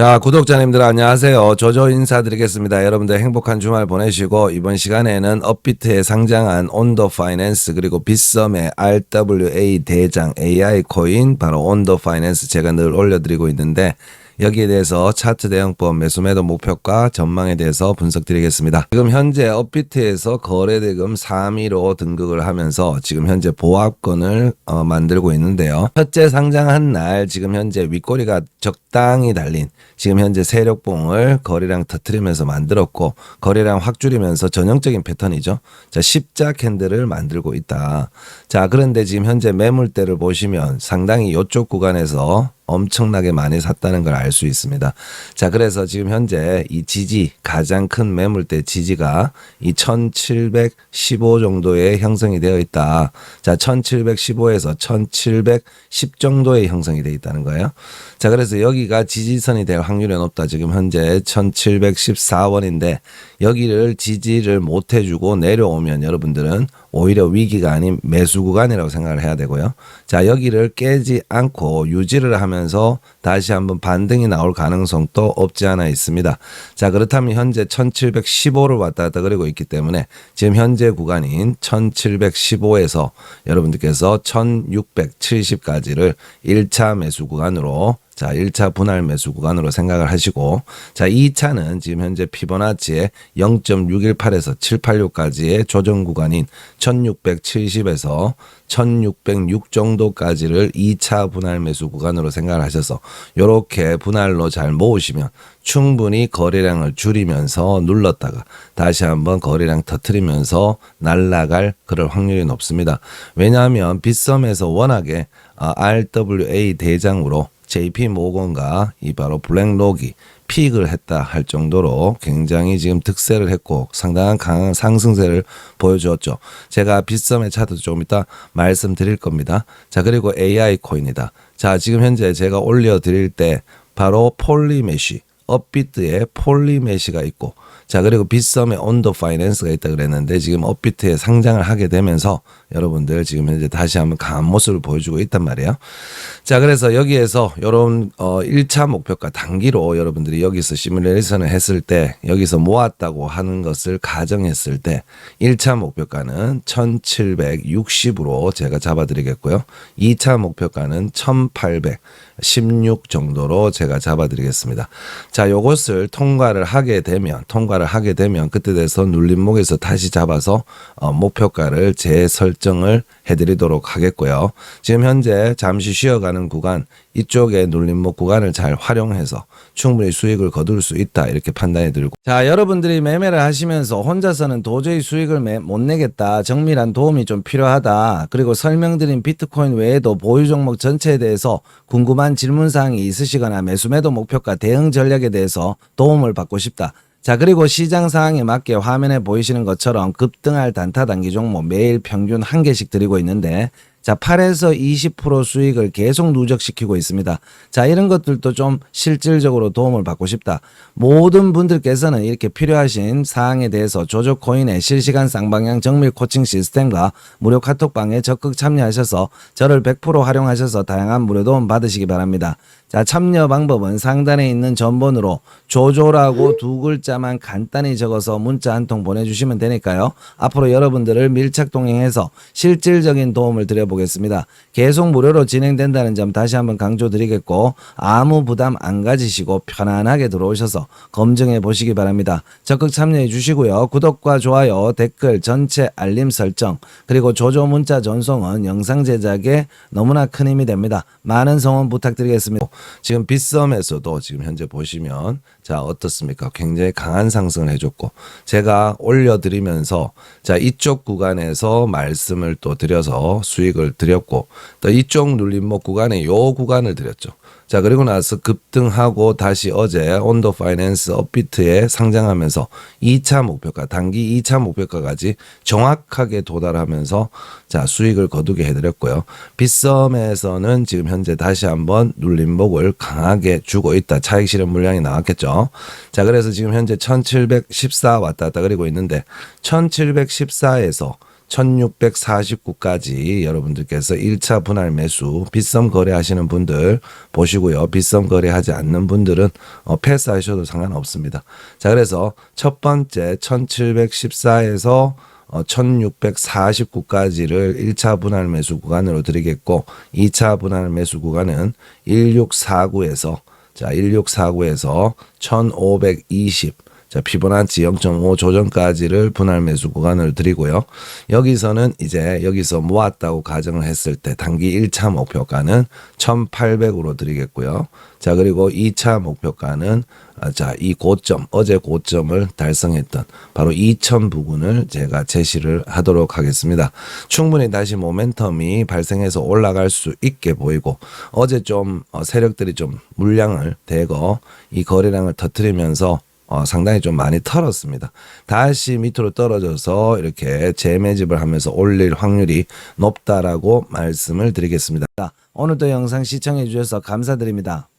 자, 구독자님들 안녕하세요. 조조 인사드리겠습니다. 여러분들 행복한 주말 보내시고 이번 시간에는 업비트에 상장한 온더 파이낸스 그리고 빗썸의 RWA 대장 AI 코인 바로 온더 파이낸스 제가 늘 올려드리고 있는데 여기에 대해서 차트 대응법 매수 매도 목표가 전망에 대해서 분석드리겠습니다. 지금 현재 업비트에서 거래대금 3위로 등극을 하면서 지금 현재 보합권을 어, 만들고 있는데요. 첫째 상장한 날 지금 현재 윗꼬리가 적당히 달린 지금 현재 세력봉을 거래량 터트리면서 만들었고 거래량 확 줄이면서 전형적인 패턴이죠. 자 십자 캔들을 만들고 있다. 자 그런데 지금 현재 매물대를 보시면 상당히 이쪽 구간에서 엄청나게 많이 샀다는 걸 알 수 있습니다. 자, 그래서 지금 현재 이 지지, 가장 큰 매물대 지지가 이 1715 정도에 형성이 되어 있다. 자, 1715에서 1710 정도에 형성이 되어 있다는 거예요. 자, 그래서 여기가 지지선이 될 확률이 높다. 지금 현재 1714원인데 여기를 지지를 못 해주고 내려오면 여러분들은 오히려 위기가 아닌 매수 구간이라고 생각을 해야 되고요. 자, 여기를 깨지 않고 유지를 하면 서 다시 한번 반등이 나올 가능성도 없지 않아 있습니다. 자, 그렇다면 현재 1715를 왔다 갔다 그리고 있기 때문에 지금 현재 구간인 1715에서 여러분들께서 1670까지를 1차 매수 구간으로 자, 1차 분할 매수 구간으로 생각을 하시고 자, 2차는 지금 현재 피보나치의 0.618에서 786까지의 조정 구간인 1670에서 1606 정도까지를 2차 분할 매수 구간으로 생각을 하셔서 이렇게 분할로 잘 모으시면 충분히 거래량을 줄이면서 눌렀다가 다시 한번 거래량 터트리면서 날라갈 그럴 확률이 높습니다. 왜냐하면 빗썸에서 워낙에 아, RWA 대장으로 JP 모건과 이 바로 블랙록이 픽을 했다 할 정도로 굉장히 지금 득세를 했고 상당한 강한 상승세를 보여주었죠. 제가 빗썸의 차트 좀 이따 말씀드릴 겁니다. 자 그리고 AI 코인이다. 자 지금 현재 제가 올려드릴 때 바로 폴리메시 업비트에 폴리메시가 있고 자 그리고 빗썸에 온더 파이낸스가 있다 그랬는데 지금 업비트에 상장을 하게 되면서 여러분들 지금 현재 다시 한번 강한 모습을 보여주고 있단 말이에요. 자 그래서 여기에서 이런 어 1차 목표가 단기로 여러분들이 여기서 시뮬레이션을 했을 때 여기서 모았다고 하는 것을 가정했을 때 1차 목표가는 1760으로 제가 잡아 드리겠고요. 2차 목표가는 1816 정도로 제가 잡아 드리겠습니다. 자 요것을 통과를 하게 되면 통과 를 하게 되면 그때 돼서 눌림목에서 다시 잡아서 어, 목표가를 재설정을 해드리도록 하겠고요. 지금 현재 잠시 쉬어가는 구간 이쪽에 눌림목 구간을 잘 활용해서 충분히 수익을 거둘 수 있다 이렇게 판단해 들고 자 여러분들이 매매를 하시면서 혼자서는 도저히 수익을 매, 못 내겠다 정밀한 도움이 좀 필요하다 그리고 설명드린 비트코인 외에도 보유 종목 전체에 대해서 궁금한 질문사항이 있으시거나 매수 매도 목표가 대응 전략에 대해서 도움을 받고 싶다 자, 그리고 시장 상황에 맞게 화면에 보이시는 것처럼 급등할 단타 단기 종목 매일 평균 한 개씩 드리고 있는데 자, 8에서 20% 수익을 계속 누적시키고 있습니다. 자, 이런 것들도 좀 실질적으로 도움을 받고 싶다. 모든 분들께서는 이렇게 필요하신 사항에 대해서 조조 코인의 실시간 쌍방향 정밀 코칭 시스템과 무료 카톡방에 적극 참여하셔서 저를 100% 활용하셔서 다양한 무료 도움 받으시기 바랍니다. 자, 참여 방법은 상단에 있는 전번으로 조조라고 두 글자만 간단히 적어서 문자 한 통 보내주시면 되니까요. 앞으로 여러분들을 밀착 동행해서 실질적인 도움을 드려보겠습니다. 계속 무료로 진행된다는 점 다시 한번 강조드리겠고 아무 부담 안 가지시고 편안하게 들어오셔서 검증해 보시기 바랍니다. 적극 참여해 주시고요. 구독과 좋아요, 댓글, 전체 알림 설정 그리고 조조 문자 전송은 영상 제작에 너무나 큰 힘이 됩니다. 많은 성원 부탁드리겠습니다. 지금 빗썸에서도 지금 현재 보시면 자 어떻습니까? 굉장히 강한 상승을 해줬고 제가 올려드리면서 자 이쪽 구간에서 말씀을 또 드려서 수익을 드렸고 또 이쪽 눌림목 구간에 요 구간을 드렸죠. 자 그리고 나서 급등하고 다시 어제 온더 파이낸스 업비트에 상장하면서 2차 목표가 단기 2차 목표가까지 정확하게 도달하면서 자 수익을 거두게 해드렸고요. 빗썸에서는 지금 현재 다시 한번 눌림목 을 강하게 주고 있다. 차익 실현 물량이 나왔겠죠. 자 그래서 지금 현재 1714 왔다 갔다 그리고 있는데 1714에서 1649까지 여러분들께서 1차 분할 매수 빗썸 거래하시는 분들 보시고요. 빗썸 거래하지 않는 분들은 어, 패스하셔도 상관없습니다. 자, 그래서 첫 번째 1714에서 어, 1649까지를 1차 분할 매수 구간으로 드리겠고 2차 분할 매수 구간은 1649에서 자 1649에서 1520 자, 피보나치 0.5 조정까지를 분할 매수 구간을 드리고요. 여기서는 이제 여기서 모았다고 가정을 했을 때 단기 1차 목표가는 1,800으로 드리겠고요. 자, 그리고 2차 목표가는 아, 자, 이 고점, 어제 고점을 달성했던 바로 2천 부근을 제가 제시를 하도록 하겠습니다. 충분히 다시 모멘텀이 발생해서 올라갈 수 있게 보이고 어제 좀 어, 세력들이 좀 물량을 대거 이 거래량을 터트리면서 어, 상당히 좀 많이 털었습니다. 다시 밑으로 떨어져서 이렇게 재매집을 하면서 올릴 확률이 높다라고 말씀을 드리겠습니다. 오늘도 영상 시청해 주셔서 감사드립니다.